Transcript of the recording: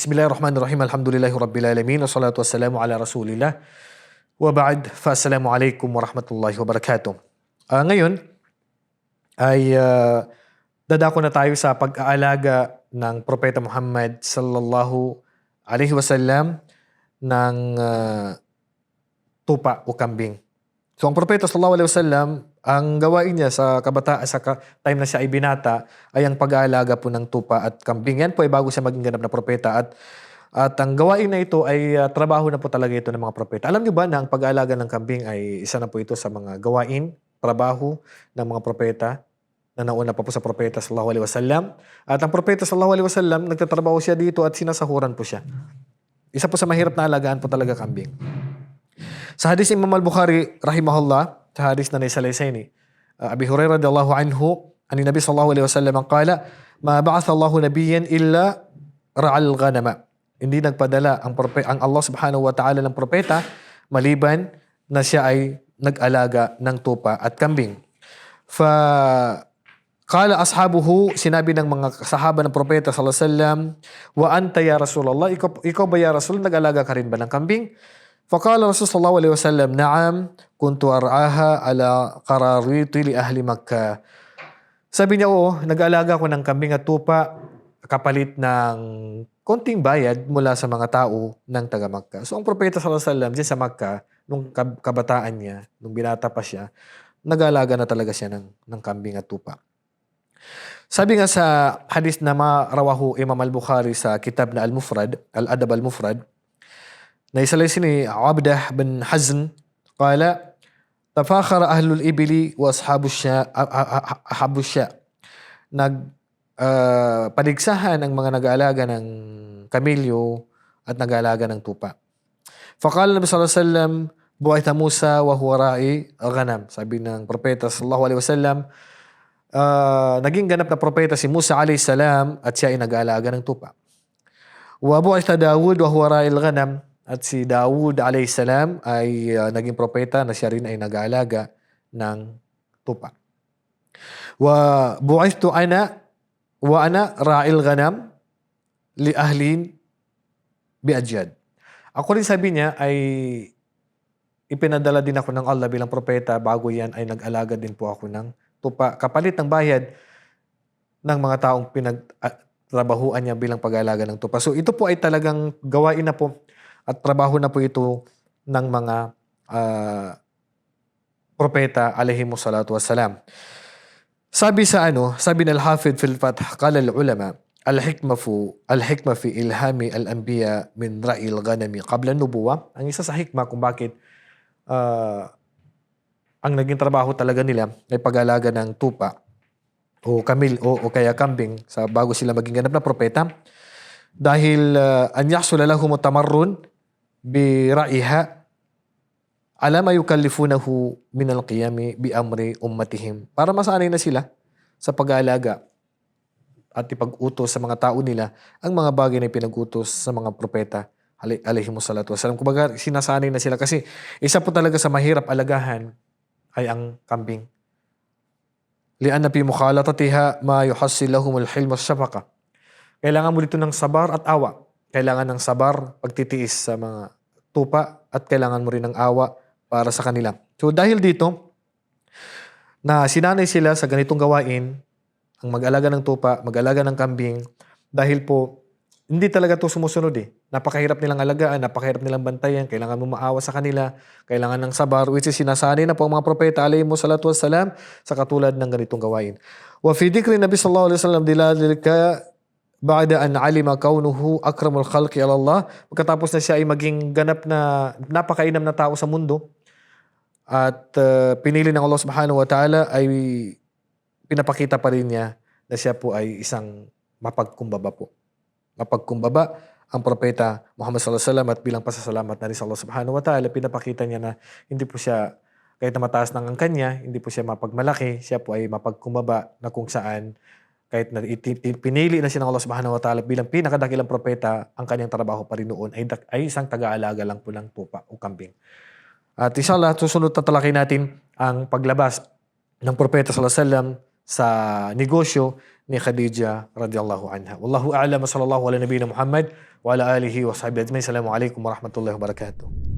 Bismillahirrahmanirrahim. Alhamdulillahi Rabbil Alamin. Wassalatu wassalamu ala Rasulillah. Wa ba'd. Fa assalamu alaikum warahmatullahi wabarakatuh. Ah, ngayon ay ah, dadako na tayo sa pag-aalaga ng Propeta Muhammad sallallahu alaihi wasallam ng ah, tupa o kambing. So ang Propeta sallallahu alaihi wasallam, ang gawain niya sa kabata sa ka- time na siya ay binata ay ang pag-aalaga po ng tupa at kambing. Yan po ay bago siya maging ganap na propeta at at ang gawain na ito ay ah, trabaho na po talaga ito ng mga propeta. Alam niyo ba na ang pag-aalaga ng kambing ay isa na po ito sa mga gawain, trabaho ng mga propeta na nauna pa po sa propeta sallallahu alaihi wasallam. At ang propeta sallallahu alaihi wasallam nagtatrabaho siya dito at sinasahuran po siya. Isa po sa mahirap na alagaan po talaga kambing. Sa hadis Imam al-Bukhari rahimahullah, sa hadis na naisalaysay ni uh, Abi Hurairah radhiyallahu anhu, ani Nabi sallallahu alaihi wasallam qala, "Ma ba'atha Allahu nabiyyan illa ra'al ghanama." Hindi nagpadala ang prope ang Allah subhanahu wa ta'ala ng propeta maliban na siya ay nag-alaga ng tupa at kambing. Fa Kala ashabuhu, sinabi ng mga sahaba ng propeta sallallahu alaihi wasallam, wa anta ya Rasulullah, ikaw, ikaw ba ya Rasul, nag-alaga ka rin ba ng kambing? Faqala Rasul sallallahu alaihi wasallam, na'am, kuntu ar'aha ala qarariti li ahli Makkah. Sabi niya, oo, nag-alaga ko ng kambing at tupa kapalit ng konting bayad mula sa mga tao ng taga Makkah. So ang propeta sallallahu alaihi wasallam dyan sa Makkah, nung kab- kabataan niya, nung binata pa siya, nag-alaga na talaga siya ng, ng kambing at tupa. Sabi nga sa hadis na marawahu Imam al-Bukhari sa kitab na Al-Mufrad, Al-Adab al-Mufrad, na isalay ni Abdah bin Hazn, qala, Tafakhara ahlul ibili wa ashabu sya, ahabu sya. Nag, ah, paligsahan ang mga nag-aalaga ng kamilyo at nag-aalaga ng tupa. Faqala Nabi sallallahu alaihi wasallam, Buwaita Musa wa huwa ra'i ghanam. Sabi ng propeta sallallahu alaihi wasallam, Ah, naging ganap na propeta si Musa alayhi salam at siya ay nag-aalaga ng tupa. Wa bu'itha Dawud wa huwa ra'il ghanam at si Dawud alayhi salam ay ah, naging propeta na siya rin ay nag-aalaga ng tupa. Wa bu'ithtu ana wa ana ra'il ghanam li ahlin bi Ajyad. Ako rin sabi niya ay ipinadala din ako ng Allah bilang propeta bago yan ay nag-alaga din po ako ng tupa kapalit ng bayad ng mga taong pinagtrabahuan niya bilang pag-aalaga ng tupa. So ito po ay talagang gawain na po at trabaho na po ito ng mga ah, propeta alaihimu salatu wassalam. Sabi sa ano, sabi ng Al-Hafid fil Fath, qala al-ulama, al-hikma fu, al-hikma fi ilhami al-anbiya min ra'il ghanami qabla nubuwa. Ang isa sa hikma kung bakit ah, ang naging trabaho talaga nila ay pag-alaga ng tupa o kamil o, o kaya kambing sa bago sila maging ganap na propeta dahil uh, an yahsula lahum tamarrun ra'iha ala ma yukallifunahu min al-qiyami bi ummatihim para masanay na sila sa pag-aalaga at ipag-utos sa mga tao nila ang mga bagay na pinag-utos sa mga propeta alay- alayhimus salatu wasalam. Kumbaga, sinasanay na sila kasi isa po talaga sa mahirap alagahan ay ang kambing. Lian na fi mukhalatatiha ma yuhassil lahum al-hilm. Kailangan mo dito ng sabar at awa. Kailangan ng sabar, pagtitiis sa mga tupa at kailangan mo rin ng awa para sa kanila. So dahil dito, na sinanay sila sa ganitong gawain, ang mag-alaga ng tupa, mag-alaga ng kambing, dahil po, hindi talaga to sumusunod eh. Napakahirap nilang alagaan, napakahirap nilang bantayan, kailangan mo maawa sa kanila, kailangan ng sabar, which is sinasanay na po ang mga propeta, alayhi mo salatu wassalam, sa katulad ng ganitong gawain. Wa fi dhikri Nabi sallallahu alaihi wasallam dilalika ba'da an alima kaunuhu akramul khalqi ala Allah, pagkatapos na siya ay maging ganap na napakainam na tao sa mundo, at uh, pinili ng Allah subhanahu wa ta'ala ay pinapakita pa rin niya na siya po ay isang mapagkumbaba po. Mapagkumbaba ang propeta Muhammad sallallahu alaihi wasallam at bilang pasasalamat na rin sa Allah subhanahu wa ta'ala, pinapakita niya na hindi po siya kahit na mataas ng angkan niya, hindi po siya mapagmalaki, siya po ay mapagkumbaba na kung saan kahit na pinili na siya ng Allah subhanahu wa ta'ala bilang pinakadakilang propeta, ang kanyang trabaho pa rin noon ay, ay isang taga-alaga lang po ng tupa o kambing. At inshallah, susunod tatalakay natin ang paglabas ng propeta sallallahu alaihi wasallam sa negosyo ni Khadijah radhiyallahu anha. Wallahu a'lam wa sallallahu ala nabiyina Muhammad wa ala alihi wa sahbihi ajma'in. Assalamualaikum warahmatullahi wabarakatuh.